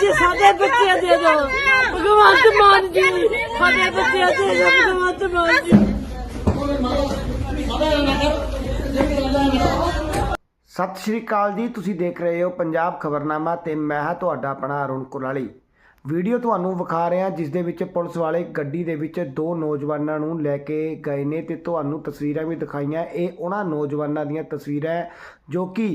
ਜੀ ਸਾਡੇ ਬੱਚੇ ਦੇ ਦਿਓ ਭਗਵੰਤ ਮਾਨ ਜੀ। ਸਾਡੇ ਬੱਚੇ ਦੇ ਦਿਓ ਭਗਵੰਤ ਮਾਨ ਜੀ। ਸਤਿ ਸ਼੍ਰੀ ਅਕਾਲ ਜੀ, ਤੁਸੀਂ ਦੇਖ ਰਹੇ ਹੋ ਪੰਜਾਬ ਖਬਰਨਾਮਾ ਤੇ ਮੈਂ ਹਾਂ ਤੁਹਾਡਾ ਆਪਣਾ ਅਰੁਣ ਕੁਲਾਲੀ ਵੀਡੀਓ ਤੁਹਾਨੂੰ ਵਿਖਾ ਰਿਹਾ, ਜਿਸ ਦੇ ਵਿੱਚ ਪੁਲਿਸ ਵਾਲੇ ਗੱਡੀ ਦੇ ਵਿੱਚ ਦੋ ਨੌਜਵਾਨਾਂ ਨੂੰ ਲੈ ਕੇ ਗਏ ਨੇ ਤੇ ਤੁਹਾਨੂੰ ਤਸਵੀਰਾਂ ਵੀ ਦਿਖਾਈਆਂ। ਇਹ ਉਹਨਾਂ ਨੌਜਵਾਨਾਂ ਦੀਆਂ ਤਸਵੀਰਾਂ ਜੋ ਕਿ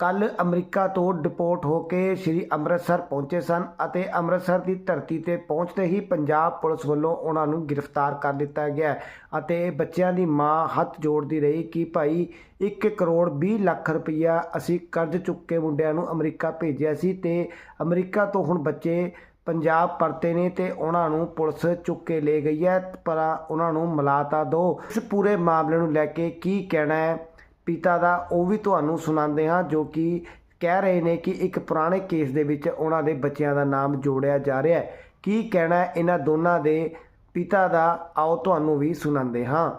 ਕੱਲ ਅਮਰੀਕਾ ਤੋਂ ਡਿਪੋਰਟ ਹੋ ਕੇ ਸ੍ਰੀ ਅੰਮ੍ਰਿਤਸਰ ਪਹੁੰਚੇ ਸਨ ਅਤੇ ਅੰਮ੍ਰਿਤਸਰ ਦੀ ਧਰਤੀ ਤੇ ਪਹੁੰਚਦੇ ਹੀ ਪੰਜਾਬ ਪੁਲਿਸ ਵੱਲੋਂ ਉਹਨਾਂ ਨੂੰ ਗ੍ਰਿਫਤਾਰ ਕਰ ਦਿੱਤਾ ਗਿਆ ਅਤੇ ਬੱਚਿਆਂ ਦੀ ਮਾਂ ਹੱਥ ਜੋੜਦੀ ਰਹੀ ਕਿ ਭਾਈ 1 ਕਰੋੜ 20 ਲੱਖ ਰੁਪਈਆ ਅਸੀਂ ਕਰਜ਼ ਚੁੱਕ ਕੇ ਮੁੰਡਿਆਂ ਨੂੰ ਅਮਰੀਕਾ ਭੇਜਿਆ ਸੀ ਤੇ ਅਮਰੀਕਾ ਤੋਂ ਹੁਣ ਬੱਚੇ ਪੰਜਾਬ ਪਰਤੇ ਨੇ ਤੇ ਉਹਨਾਂ ਨੂੰ ਪੁਲਿਸ ਚੁੱਕ ਕੇ ਲੈ ਗਈ ਹੈ, ਪਰ ਉਹਨਾਂ ਨੂੰ ਮਿਲਾਤਾ ਦੋ ਇਸ ਪੂਰੇ ਮਾਮਲੇ ਨੂੰ ਲੈ ਕੇ ਕੀ ਕਹਿਣਾ ਹੈ? ਪਿਤਾ ਦਾ ਉਹ ਵੀ ਤੁਹਾਨੂੰ ਸੁਣਾਉਂਦੇ ਹਾਂ ਜੋ ਕਿ ਕਹਿ ਰਹੇ ਨੇ ਕਿ ਇੱਕ ਪੁਰਾਣੇ ਕੇਸ ਦੇ ਵਿੱਚ ਉਹਨਾਂ ਦੇ ਬੱਚਿਆਂ ਦਾ ਨਾਮ ਜੋੜਿਆ ਜਾ ਰਿਹਾ ਹੈ। ਕੀ ਕਹਿਣਾ ਹੈ? ਇਹਨਾਂ ਦੋਨਾਂ ਦੇ ਪਿਤਾ ਦਾ ਆਓ ਤੁਹਾਨੂੰ ਵੀ ਸੁਣਾਉਂਦੇ ਹਾਂ।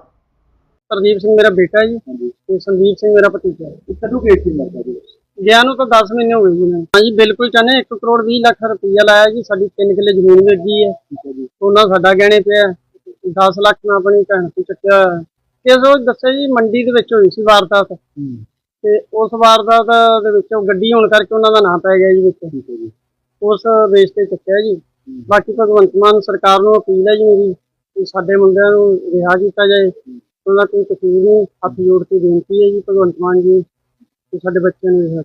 ਪ੍ਰਦੀਪ ਸਿੰਘ ਮੇਰਾ ਬੇਟਾ ਜੀ ਤੇ ਸੰਦੀਪ ਸਿੰਘ ਮੇਰਾ ਭਤੀਜਾ। ਹੈ ਕਦੋਂ ਗਏ ਸੀ ਲੱਗਦਾ ਜੀ? ਗਿਆ ਨੂੰ ਤਾਂ 10 ਮਹੀਨੇ ਹੋ ਗਏ ਜੀ ਮੈਨੂੰ। ਹਾਂਜੀ ਬਿਲਕੁਲ ਚਾਹਨੇ 1 ਕਰੋੜ 20 ਲੱਖ ਰੁਪਈਆ ਲਾਇਆ ਜੀ ਸਾਡੀ 3 ਕਿੱਲੇ ਜ਼ਮੀਨ ਵੇਚੀ ਹੈ। ਉਹਨਾਂ ਸਾਡਾ ਗਹਿਣੇ ਪਿਆ 10 ਲੱਖ ਨਾਲ ਆਪਣੀ ਭੈਣ ਤੋਂ ਚੱਕਿਆ। ਕਿਸ ਉਹ ਦੱਸਿਆ ਜੀ ਮੰਡੀ ਦੇ ਵਿੱਚ ਹੋਈ ਸੀ ਵਾਰਦਾਤ। ਤੇ ਉਸ ਵਾਰਦਾਤ ਦੇ ਵਿੱਚ ਉਹ ਗੱਡੀ ਹੋਣ ਕਰਕੇ ਉਹਨਾਂ ਦਾ ਨਾਮ ਪੈ ਗਿਆ ਜੀ ਵਿੱਚ। ਉਸ ਬੇਸ ਤੇ ਚੱਕਿਆ ਜੀ। ਬਾਕੀ ਭਗਵੰਤ ਮਾਨ ਸਰਕਾਰ ਨੂੰ ਅਪੀਲ ਹੈ ਜੀ ਮੇਰੀ ਕਿ ਸਾਡੇ ਮੁੰਡਿਆਂ ਨੂੰ ਰਿਹਾ ਕੀਤਾ ਜਾਏ। ਉਹਨਾਂ ਦਾ ਕੋਈ ਕਸੂਰ ਨਹੀਂ ਹੱਥ ਜੋੜ ਕੇ ਬੇਨਤੀ ਹੈ ਜੀ ਭਗਵੰਤ ਮਾਨ ਜੀ ਕਿ ਸਾਡੇ ਬੱਚਿਆਂ ਨੂੰ ਰਿਹਾ